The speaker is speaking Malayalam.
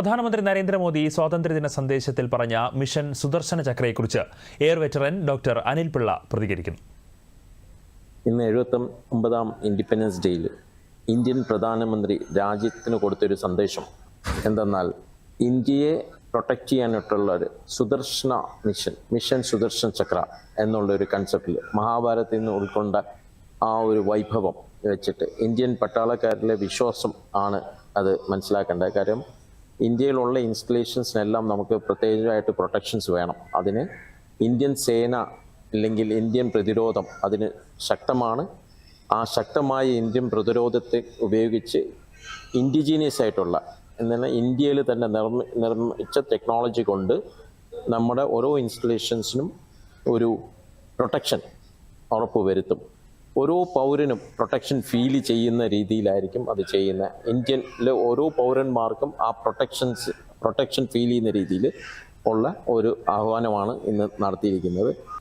പ്രധാനമന്ത്രി നരേന്ദ്രമോദി സ്വാതന്ത്ര്യദിന സന്ദേശത്തിൽ പറഞ്ഞ mission Sudarshana ചക്രയെക്കുറിച്ച് air veteran doctor Anil Pillai പ്രതികരിക്കുന്നു. ഇന്ന് എഴുപത്തി ഒമ്പതാം ഇൻഡിപെൻഡൻസ് ഡേയിൽ ഇന്ത്യൻ പ്രധാനമന്ത്രി രാജ്യത്തിന് കൊടുത്തൊരു സന്ദേശം എന്തെന്നാൽ ഇന്ത്യയെ പ്രൊട്ടക്റ്റ് ചെയ്യാനായിട്ടുള്ള ഒരു സുദർശന മിഷൻ മിഷൻ സുദർശൻ ചക്ര എന്നുള്ള ഒരു കൺസെപ്റ്റിൽ മഹാഭാരതത്തിൽ നിന്ന് ഉൾക്കൊണ്ട ആ ഒരു വൈഭവം വെച്ചിട്ട് ഇന്ത്യൻ പട്ടാളക്കാരിലെ വിശ്വാസം ആണ് അത് മനസ്സിലാക്കേണ്ട കാര്യം ഇന്ത്യയിലുള്ള ഇൻസ്റ്റലേഷൻസിനെല്ലാം നമുക്ക് പ്രത്യേകമായിട്ട് പ്രൊട്ടക്ഷൻസ് വേണം. അതിന് ഇന്ത്യൻ സേന അല്ലെങ്കിൽ ഇന്ത്യൻ പ്രതിരോധം അതിന് ശക്തമാണ്. ആ ശക്തമായ ഇന്ത്യൻ പ്രതിരോധത്തെ ഉപയോഗിച്ച് ഇൻഡിജീനിയസ് ആയിട്ടുള്ള എന്നാൽ ഇന്ത്യയിൽ തന്നെ നിർമ്മി നിർമ്മിച്ച ടെക്നോളജി കൊണ്ട് നമ്മുടെ ഓരോ ഇൻസ്റ്റലേഷൻസിനും ഒരു പ്രൊട്ടക്ഷൻ ഉറപ്പുവരുത്തും. ഓരോ പൗരനും പ്രൊട്ടക്ഷൻ ഫീൽ ചെയ്യുന്ന രീതിയിലായിരിക്കും അത് ചെയ്യുന്നത് ഇന്ത്യയിലെ ഓരോ പൗരന്മാർക്കും ആ പ്രൊട്ടക്ഷൻസ് പ്രൊട്ടക്ഷൻ ഫീൽ ചെയ്യുന്ന രീതിയിൽ ഉള്ള ഒരു ആഹ്വാനമാണ് ഇന്ന് നടത്തിയിരിക്കുന്നത്.